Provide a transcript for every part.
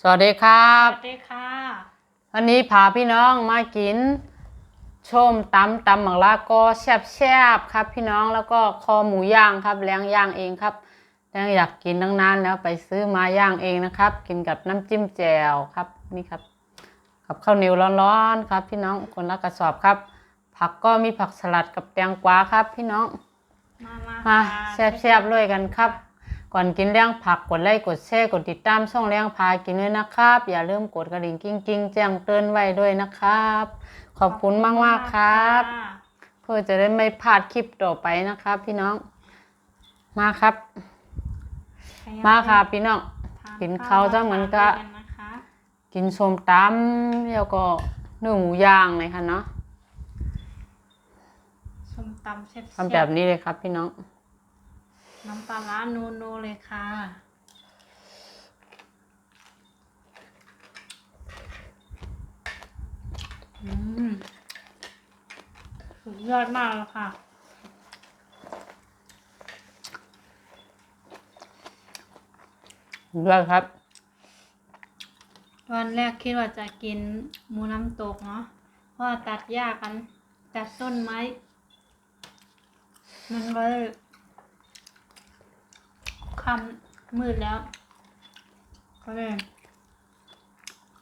สวัสดีครับ สวัสดีค่ะวันนี้พาพี่น้องมากินชมตำตำหมักลาก็แซ่บแซ่บๆครับ พี่น้องแล้วก็คอหมูย่างครับเลี้ยงย่างเองครับแล้วอยากกินตั้งนานแล้วไปซื้อมาย่างเองนะครับ กินกับน้ำจิ้มแจ่วครับนี่ครับ กับข้าวเหนียวร้อนๆครับ พี่น้องคนละกระสอบครับ ผักก็มีผักสลัดกับแตงกวาครับ พี่น้องมามามาค่ะแซ่บๆเลยกันครับ ก่อนกินเลี้ยงผักกดไลค์กดแชร์กดติดตามช่องเลี้ยงพากินด้วยนะครับ อย่าลืมกดกระดิ่งกิ้งๆแจ้งเตือนไว้ด้วยนะครับ ขอบคุณมากๆครับะเพื่อจะได้ไม่พลาดคลิปต่อไปนะครับ พี่น้อง มาครับ มาค่ะพี่น้องทานกินข้าวซะเหมือนกับด้วยนะคะกินส้มตำแล้วก็เนื้อหมูย่างเลยค่ะเนาะส้มตำแซ่บๆทำแบบนี้เลยครับพี่น้อง น้ำปลาร้านูนูๆเลยค่ะ อืม สุดยอดมากเลยค่ะด้วยครับ วันแรกคิดว่าจะกินหมูน้ำตกเนาะ เพราะว่าตัดหญ้ากัน ตัดต้นไม้ มันก็เลย ค่ำมืดแล้ว ก็เลย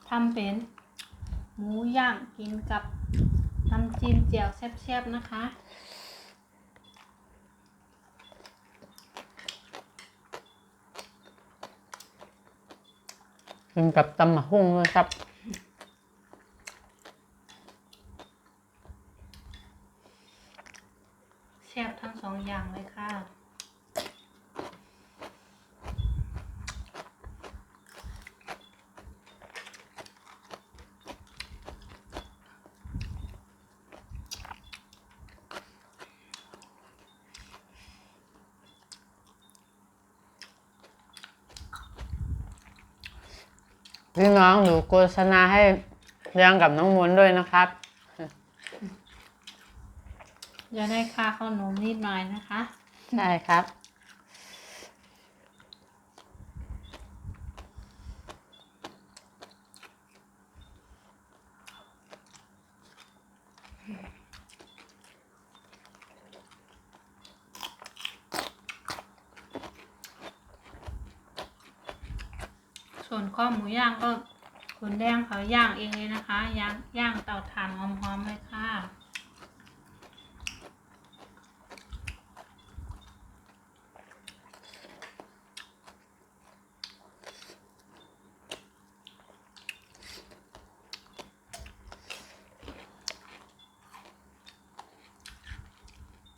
ทำเป็น หมูย่างกินกับน้ำจิ้มเจียวแซ่บๆนะคะกินกับตำมะฮุ่งด้วยครับแซ่บทั้งสองอย่างเลยค่ะ พี่น้องหนูโฆษณาให้เลี้ยงกับน้องมนต์ด้วยนะครับอย่าได้ค่าขนมนิดหน่อยนะคะใช่ครับ ข้อหมูย่างก็คุณแดงเขาย่างเองเลยนะคะย่างย่างเตาถ่านหอมๆเลยค่ะ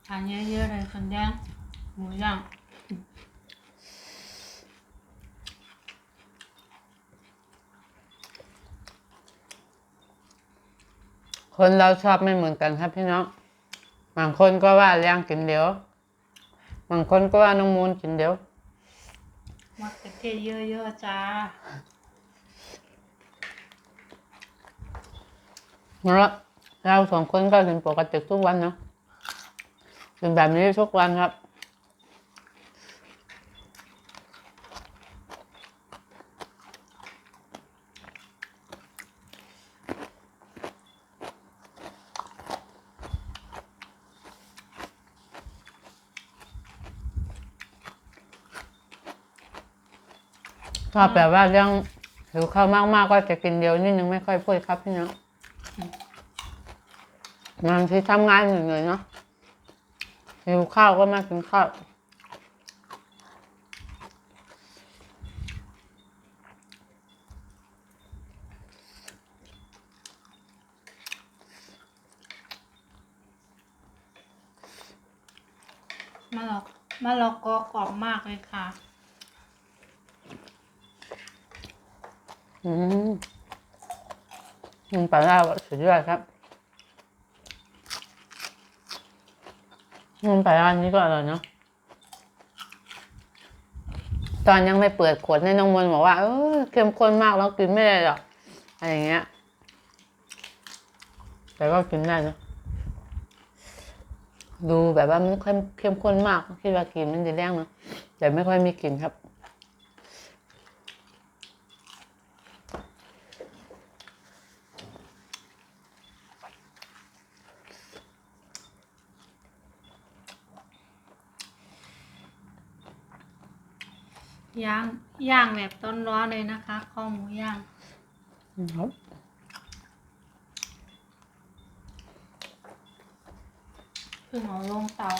ทานเยอะๆเลยคุณแดงหมูย่าง คนเราชอบไม่เหมือนกันครับพี่น้อง บางคนก็ว่าเลี้ยงกินเดียว บางคนก็ว่าน้องมูลกินเดียวมะเขือเทศเยอะๆจ้าแล้วเราสองคนก็กินปกติทุกวันเนาะกินแบบนี้ทุกวันครับ ก็แบบว่าเรื่องหิวข้าวมากๆก็จะกินเดียวนิดนึงไม่ค่อยพูดครับพี่น้องบางทีทำงานเหนื่อยๆเนาะหิวข้าวก็มากินข้าวมะละมะละกอกรอบมากเลยค่ะ อืมมันปลาล่าสุดยอดครับมันปลาล่านี้ก็อร่อยเนาะตอนยังไม่เปิดขวดในน้องมนบอกว่าเออเข้มข้นมากแล้วกินไม่ได้หรอกอะไรอย่างเงี้ย แต่ก็กินได้นะดูแบบว่ามันไม่ค่อยเข้มข้นมากคิดว่ากินมันจะแรงเนาะแต่ไม่ค่อยมีกลิ่นครับ ย่างย่างแบบต้นร้อนเลยนะคะข้อหมูย่างครับเพิ่งเอาลงเตา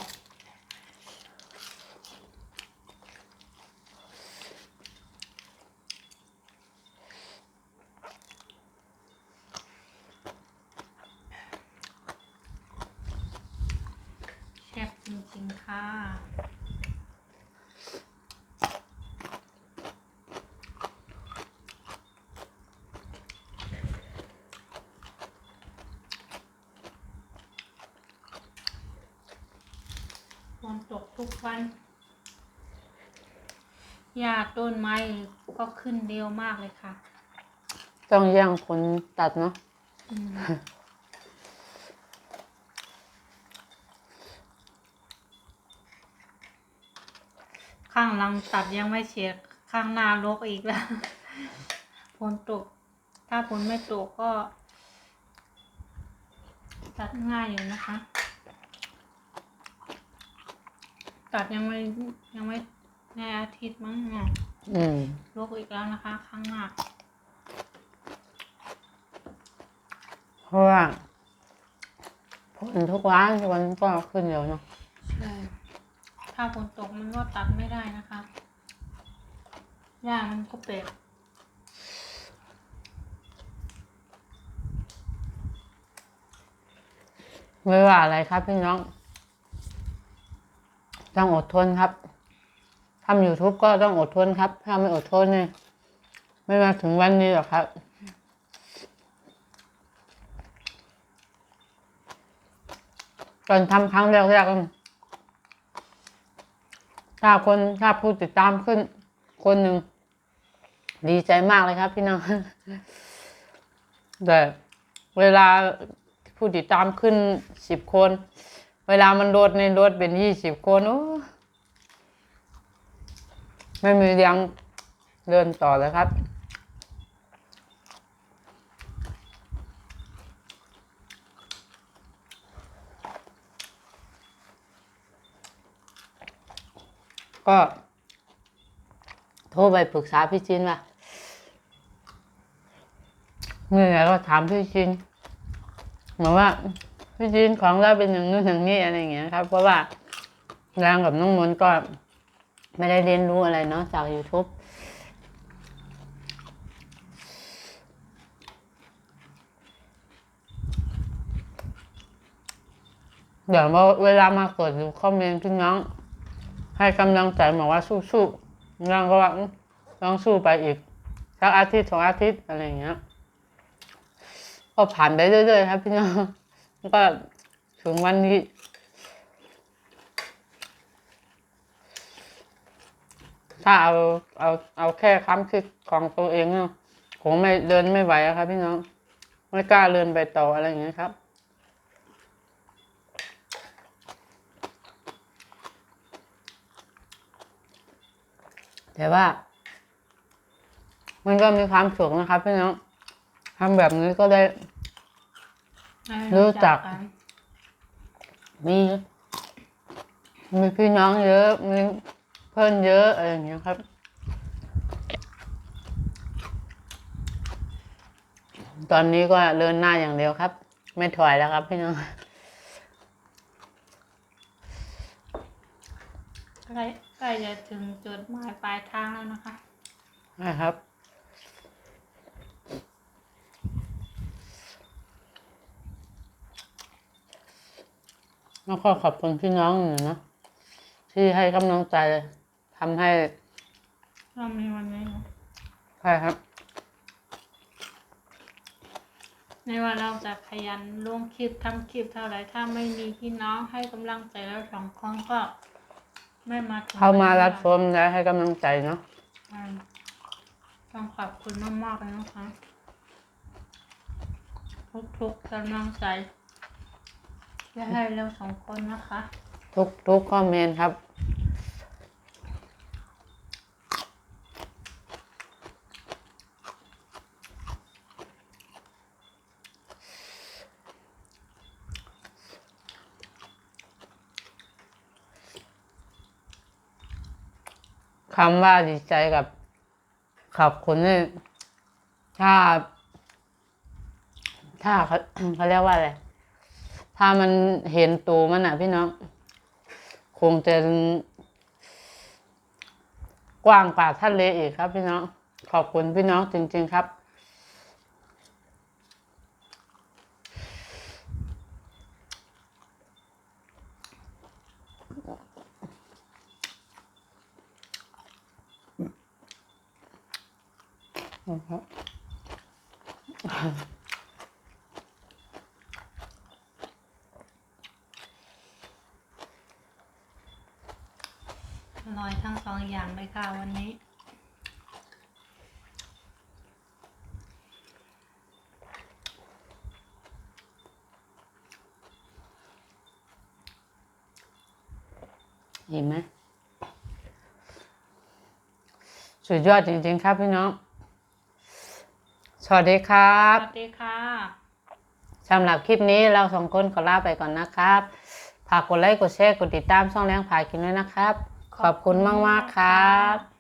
แซ่บจริงๆค่ะ ฝนตก ทุกวันหญ้าต้นไม้ก็ขึ้นเร็วมากเลยค่ะ ต้องแย่งคนตัดเนาะอืมข้างหลังตัดยังไม่เฉียดข้างหน้ารกอีกแล้วฝนตก ถ้าฝนไม่ตกก็ ตัดง่ายอยู่นะคะ ตัดยังไม่ยังไม่ในอาทิตย์มั้งเนี่ยอืมลกอีกแล้วนะคะข้างหน้าเพราะว่าผลทุกวันทุกวันก็ขึ้นเร็วเนาะใช่ถ้าฝนตกมันก็ตัดไม่ได้นะคะหญ้ามันก็เปียกไม่ว่าอะไรครับพี่น้อง ต้องอดทนครับทำยูทูบก็ต้องอดทนครับ ถ้าไม่อดทนเนี่ยไม่มาถึงวันนี้หรอกครับ ตอนทำครั้งแรกๆถ้าคนถ้าผู้ติดตามขึ้น คนหนึ่ง ดีใจมากเลยครับ พี่น้องแต่เวลาผู้ติดตามขึ้นสิบคน เวลามันลดในลดเป็นยี่สิบคนโอ้ไม่มีแรงเดินต่อเลยครับ ก็โทรไปปรึกษาพี่จินว่าเมื่อไหร่ก็ถามพี่จินบอกว่า พี่จินของเราเป็นอย่างนู้นอย่างนี้อะไรอย่างเงี้ยครับ เพราะว่าแรงกับน้องมนก็ไม่ได้เรียนรู้อะไรเนาะจาก YouTube เดี๋ยวเวลามากดดูคอมเมนต์พี่น้อง ให้กำลังใจบอกว่าสู้ๆน้องก็ว่าต้องสู้ไปอีกสักอาทิตย์สองอาทิตย์อะไรอย่างเงี้ยก็ผ่านไปเรื่อยๆครับพี่น้อง ก็ถึงวันนี้ถ้าเอาเอาเอาแค่ค้ำคิดของตัวเองเนาะผมไม่เดินไม่ไหวครับ พี่น้อง ไม่กล้าเดินไปต่ออะไรอย่างเงี้ยครับ แต่ว่า มันก็มีความสุขนะครับพี่น้องทำแบบนี้ก็ได้ รู้จักนมีมีพี่น้องเยอะ มีเพื่อนเยอะอะไรอย่างเงี้ยครับตอนนี้ก็เดินหน้าอย่างเดียวครับ ไม่ถอยแล้วครับพี่น้องใกล้ใกล้จะถึงจุดหมายปลายทางแล้วนะคะนะครับ แล้วก็ขอบคุณพี่น้องหนูนะที่ให้กำลังใจทำให้เรามีวันนี้เนอะใช่ครับ ในว่าเราจะขยันลงคลิปทำคลิปเท่าไหร่ถ้าไม่มีพี่น้องให้กำลังใจเราสองคนก็ ไม่มาถึงเข้ามาวันนี้รับชมและให้กำลังใจเนาะอืมต้องขอบคุณมากๆเลยนะคะทุกๆกำลังใจ จะให้เราสองคนนะคะ ทุกทุกคอมเมนต์ครับ คำว่าดีใจกับขอบคุณนี่ถ้า ถ้าเขาเขาเรียกว่าอะไร ถ้ามันเห็นตัวมันอะ พี่น้อง คงจะกว้างกว่าทะเลอีกครับ พี่น้อง ขอบคุณพี่น้องจริง ๆครับอ ร่อยทั้งสองอย่างเลยค่ะวันนี้ เห็นไหมสุดยอดจริงๆครับพี่น้อง สวัสดีครัสบ วัสดีค่ะ สำหรับคลิปนี้เราสองคนขอลาไปก่อนนะครับ ฝากกดไลค์ กดแชร์ กดติดตามช่องแรงผากินด้วยนะครับ ขอบคุณมาก ๆ ครับ